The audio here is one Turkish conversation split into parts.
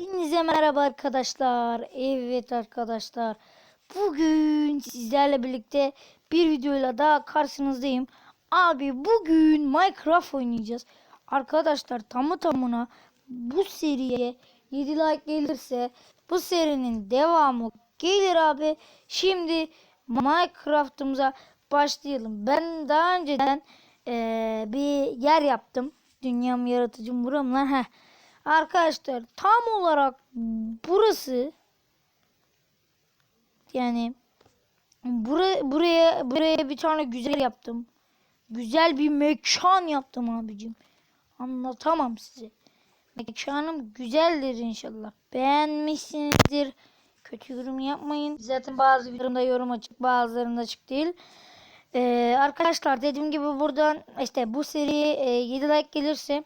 Hepinize merhaba arkadaşlar. Evet arkadaşlar. Bugün sizlerle birlikte bir videoyla daha karşınızdayım. Abi bugün Minecraft oynayacağız. Arkadaşlar tamı tamına bu seriye 7 like gelirse bu serinin devamı gelir abi. Şimdi Minecraft'ımıza başlayalım. Ben daha önceden eee, bir yer yaptım. Dünyam yaratıcım buram lan. Heh. Arkadaşlar tam olarak burası yani buraya buraya buraya bir tane güzel yaptım. Güzel bir mekan yaptım abicim. Anlatamam size. Mekanım güzeldir inşallah. Beğenmişsinizdir. Kötü yorum yapmayın. Zaten bazı videolarımda yorum açık bazılarında açık değil. Ee, arkadaşlar dediğim gibi buradan işte bu seriye e, 7 like gelirse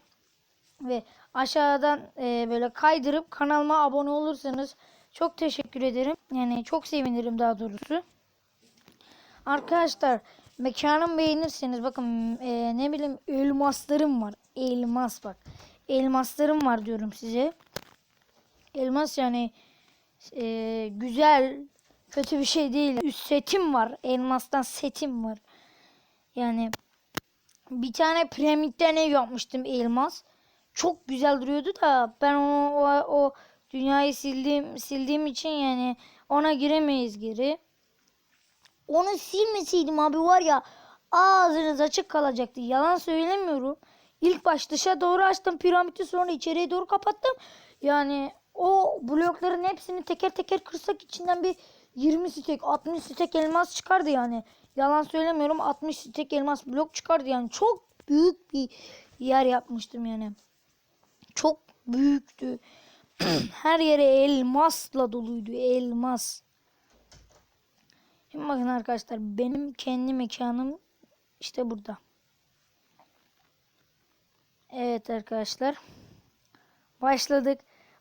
ve aşağıdan e, böyle kaydırıp kanalıma abone olursanız çok teşekkür ederim. Yani çok sevinirim daha doğrusu. Arkadaşlar mekanımı beğenirseniz bakın e, ne bileyim elmaslarım var. Elmas bak. Elmaslarım var diyorum size. Elmas yani e, güzel kötü bir şey değil. Üst setim var. Elmastan setim var. Yani bir tane piramitten ev yapmıştım elmas. Çok güzel duruyordu da ben onu o, o dünyayı sildiğim sildiğim için yani ona giremeyiz geri. Onu silmeseydim abi var ya ağzınız açık kalacaktı. Yalan söylemiyorum. İlk baş dışa doğru açtım piramidi sonra içeriye doğru kapattım. Yani o blokların hepsini teker teker kırsak içinden bir 20 stek 60 stek elmas çıkardı yani. Yalan söylemiyorum 60 stek elmas blok çıkardı yani. Çok büyük bir yer yapmıştım yani. Çok büyüktü. Her yere elmasla doluydu. Elmas. Şimdi bakın arkadaşlar benim kendi mekanım işte burada. Evet arkadaşlar. Başladık.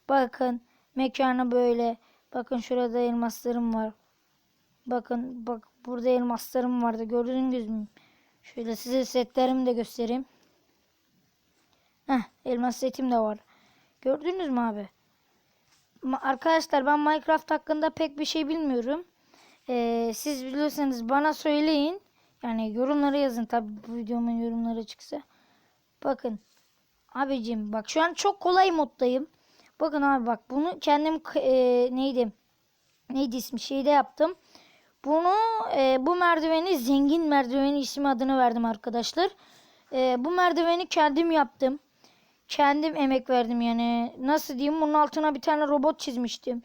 Bakın mekanı böyle. Bakın şurada elmaslarım var. Bakın bak burada elmaslarım vardı. Gördünüz mü? Şöyle size setlerimi de göstereyim. Heh, elmas setim de var. Gördünüz mü abi? Arkadaşlar ben Minecraft hakkında pek bir şey bilmiyorum. Ee, siz biliyorsanız bana söyleyin. Yani yorumlara yazın tabi bu videomun yorumları çıksa. Bakın. Abicim bak şu an çok kolay moddayım. Bakın abi bak bunu kendim e, neydi? Neydi ismi şeyde yaptım. Bunu e, bu merdiveni zengin merdiveni ismi adını verdim arkadaşlar. E, bu merdiveni kendim yaptım. Kendim emek verdim yani. Nasıl diyeyim? Bunun altına bir tane robot çizmiştim.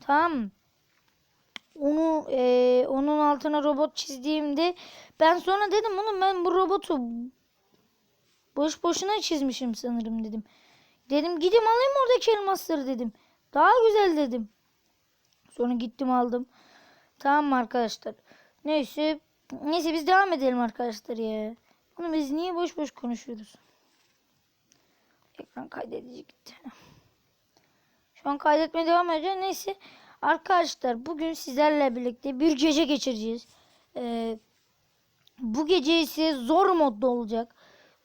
Tamam? Onu e, onun altına robot çizdiğimde ben sonra dedim oğlum ben bu robotu boş boşuna çizmişim sanırım dedim. Dedim gideyim alayım oradaki elmasları dedim. Daha güzel dedim. Sonra gittim aldım. Tamam mı arkadaşlar? Neyse. Neyse biz devam edelim arkadaşlar ya. Oğlum biz niye boş boş konuşuyoruz? Ekran kaydedici gitti. Şu an kaydetmeye devam ediyor. Neyse. Arkadaşlar bugün sizlerle birlikte bir gece geçireceğiz. Ee, bu gece ise zor modda olacak.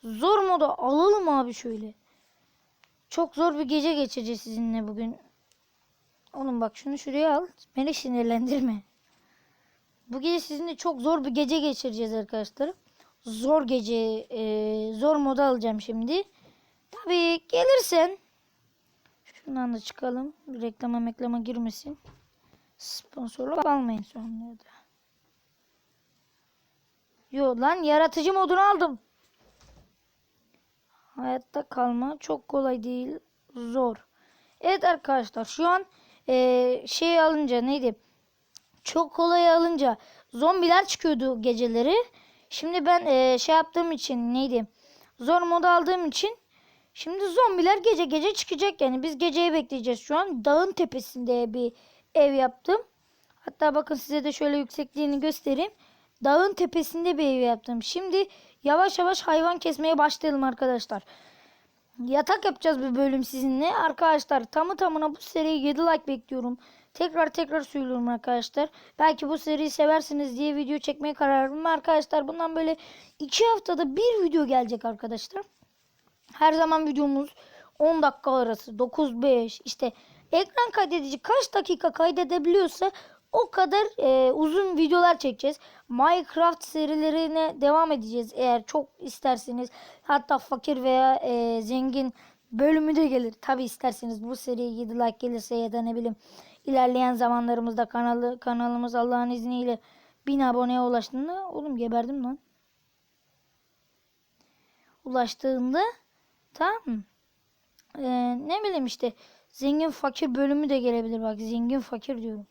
Zor moda alalım abi şöyle. Çok zor bir gece geçireceğiz sizinle bugün. Oğlum bak şunu şuraya al. Beni sinirlendirme. Bu gece sizinle çok zor bir gece geçireceğiz arkadaşlar. Zor gece, e, zor moda alacağım şimdi. Tabii gelirsen şundan da çıkalım. Reklama meklama girmesin. Sponsorluk almayın sonra da. Yo lan yaratıcı modunu aldım. Hayatta kalma çok kolay değil. Zor. Evet arkadaşlar şu an eee, şey alınca neydi? Çok kolay alınca zombiler çıkıyordu geceleri. Şimdi ben eee, şey yaptığım için neydi? Zor moda aldığım için şimdi zombiler gece gece çıkacak yani. Biz geceyi bekleyeceğiz şu an. Dağın tepesinde bir ev yaptım. Hatta bakın size de şöyle yüksekliğini göstereyim. Dağın tepesinde bir ev yaptım. Şimdi yavaş yavaş hayvan kesmeye başlayalım arkadaşlar. Yatak yapacağız bir bölüm sizinle. Arkadaşlar tamı tamına bu seriye 7 like bekliyorum. Tekrar tekrar söylüyorum arkadaşlar. Belki bu seriyi seversiniz diye video çekmeye karar verdim. Arkadaşlar bundan böyle 2 haftada bir video gelecek arkadaşlar. Her zaman videomuz 10 dakika arası 9-5 işte ekran kaydedici kaç dakika kaydedebiliyorsa o kadar e, uzun videolar çekeceğiz. Minecraft serilerine devam edeceğiz eğer çok isterseniz. Hatta fakir veya e, zengin bölümü de gelir. Tabi isterseniz bu seriye 7 like gelirse ya da ne bileyim ilerleyen zamanlarımızda kanalı kanalımız Allah'ın izniyle 1000 aboneye ulaştığında oğlum geberdim lan. Ulaştığında tamam mı? Ee, ne bileyim işte zengin fakir bölümü de gelebilir bak zengin fakir diyorum.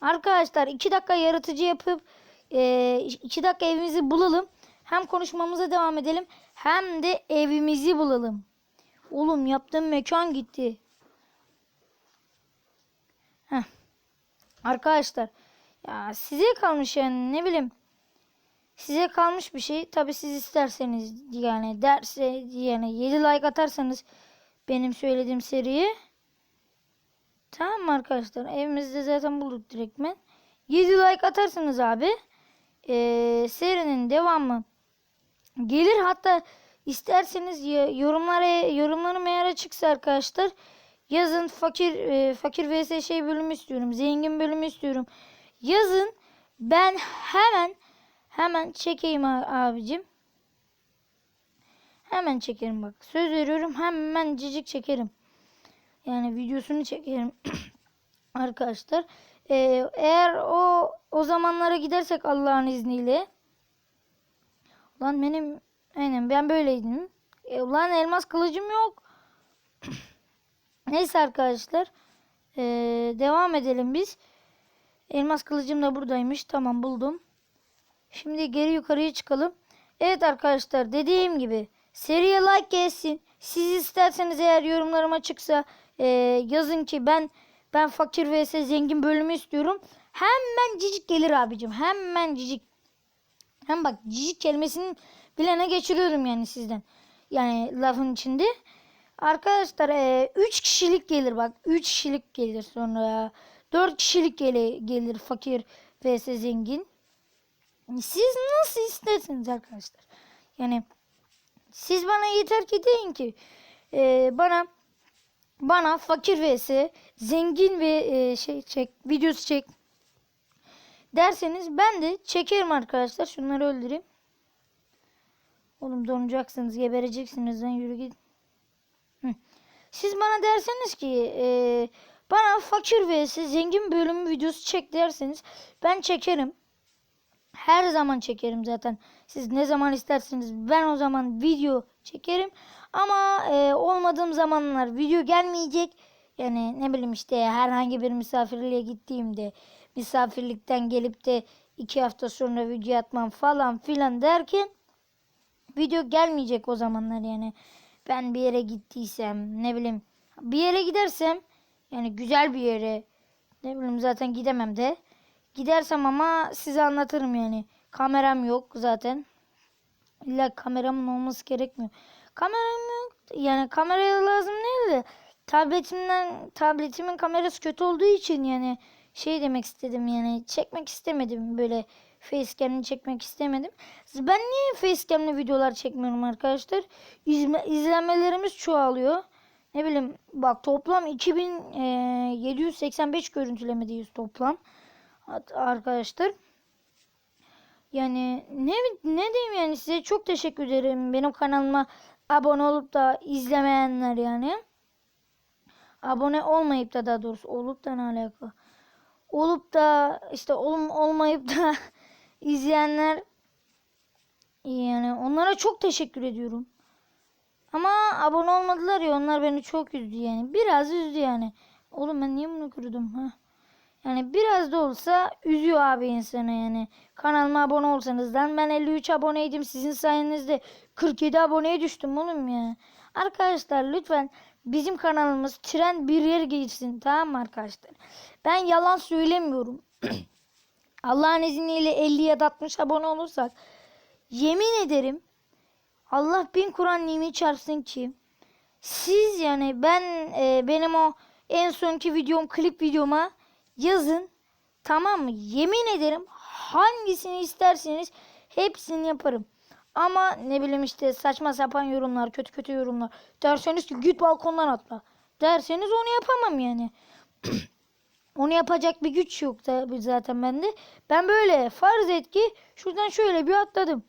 Arkadaşlar 2 dakika yaratıcı yapıp 2 dakika evimizi bulalım. Hem konuşmamıza devam edelim hem de evimizi bulalım. Oğlum yaptığım mekan gitti. Heh. Arkadaşlar ya size kalmış yani ne bileyim. Size kalmış bir şey. Tabi siz isterseniz yani derse yani 7 like atarsanız benim söylediğim seriye Tamam arkadaşlar? Evimizde zaten bulduk direktmen. 7 like atarsanız abi ee, serinin devamı gelir. Hatta isterseniz yorumlara yorumlarım eğer açıksa arkadaşlar yazın fakir e, fakir vs şey bölümü istiyorum. Zengin bölümü istiyorum. Yazın ben hemen hemen çekeyim abicim. Hemen çekerim bak. Söz veriyorum hemen cicik çekerim. Yani videosunu çekerim. Arkadaşlar. Ee, eğer o o zamanlara gidersek Allah'ın izniyle. Lan benim aynen ben böyleydim. E, ulan elmas kılıcım yok. Neyse arkadaşlar. Ee, devam edelim biz. Elmas kılıcım da buradaymış. Tamam buldum. Şimdi geri yukarıya çıkalım. Evet arkadaşlar dediğim gibi seriye like gelsin. Siz isterseniz eğer yorumlarım açıksa e, yazın ki ben ben fakir vs zengin bölümü istiyorum. Hemen cicik gelir abicim. Hemen cicik. Hem bak cicik kelimesinin bilene geçiriyorum yani sizden. Yani lafın içinde. Arkadaşlar 3 e, kişilik gelir bak. 3 kişilik gelir sonra. 4 kişilik gelir, gelir fakir vs zengin. Siz nasıl isterseniz arkadaşlar. Yani siz bana yeter ki deyin ki e, bana bana fakir vs zengin ve e, şey çek videosu çek derseniz ben de çekerim arkadaşlar. Şunları öldüreyim. Oğlum donacaksınız, gebereceksiniz lan yürü git. Hı. Siz bana derseniz ki e, bana fakir vs zengin bölümü videosu çek derseniz ben çekerim. Her zaman çekerim zaten. Siz ne zaman isterseniz ben o zaman video çekerim. Ama e, olmadığım zamanlar video gelmeyecek. Yani ne bileyim işte herhangi bir misafirliğe gittiğimde misafirlikten gelip de iki hafta sonra video atmam falan filan derken video gelmeyecek o zamanlar yani. Ben bir yere gittiysem ne bileyim bir yere gidersem yani güzel bir yere ne bileyim zaten gidemem de gidersem ama size anlatırım yani. Kameram yok zaten. İlla kameramın olması gerekmiyor. Kameram yok. Yani kameraya lazım değil de tabletimden tabletimin kamerası kötü olduğu için yani şey demek istedim yani çekmek istemedim böyle facecam'le çekmek istemedim. Ben niye facecam'le videolar çekmiyorum arkadaşlar? İzme, izlenmelerimiz çoğalıyor. Ne bileyim bak toplam 2785 görüntülemedeyiz toplam. Arkadaşlar. Yani ne ne diyeyim yani size çok teşekkür ederim. Benim kanalıma abone olup da izlemeyenler yani. Abone olmayıp da daha doğrusu olup da ne alaka? Olup da işte olum olmayıp da izleyenler yani onlara çok teşekkür ediyorum. Ama abone olmadılar ya onlar beni çok üzdü yani. Biraz üzdü yani. Oğlum ben niye bunu kırdım ha? Yani biraz da olsa üzüyor abi insanı yani. Kanalıma abone olsanız lan ben 53 aboneydim. Sizin sayenizde 47 aboneye düştüm oğlum ya. Arkadaşlar lütfen bizim kanalımız trend bir yer geçsin tamam mı arkadaşlar? Ben yalan söylemiyorum. Allah'ın izniyle 50 ya da 60 abone olursak yemin ederim Allah bin Kur'an nimi çarpsın ki siz yani ben e, benim o en sonki videom klip videoma yazın. Tamam mı? Yemin ederim hangisini isterseniz hepsini yaparım. Ama ne bileyim işte saçma sapan yorumlar, kötü kötü yorumlar. Derseniz ki git balkondan atla. Derseniz onu yapamam yani. Onu yapacak bir güç yok tabii zaten bende. Ben böyle farz et ki şuradan şöyle bir atladım.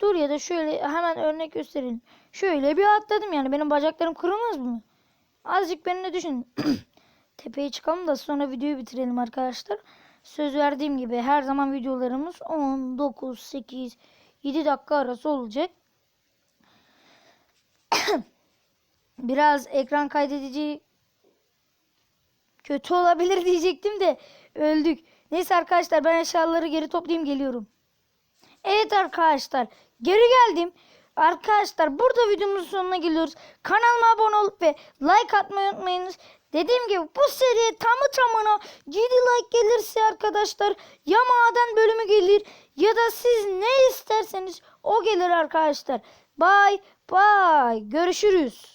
Dur ya da şöyle hemen örnek gösterelim. Şöyle bir atladım yani benim bacaklarım kırılmaz mı? Azıcık benimle düşün. Tepeye çıkalım da sonra videoyu bitirelim arkadaşlar. Söz verdiğim gibi her zaman videolarımız 10, 9, 8, 7 dakika arası olacak. Biraz ekran kaydedici kötü olabilir diyecektim de öldük. Neyse arkadaşlar ben eşyaları geri toplayayım geliyorum. Evet arkadaşlar geri geldim. Arkadaşlar burada videomuzun sonuna geliyoruz. Kanalıma abone olup ve like atmayı unutmayınız. Dediğim gibi bu seriye tamı tamına 7 like gelirse arkadaşlar ya maden bölümü gelir ya da siz ne isterseniz o gelir arkadaşlar. Bye bye görüşürüz.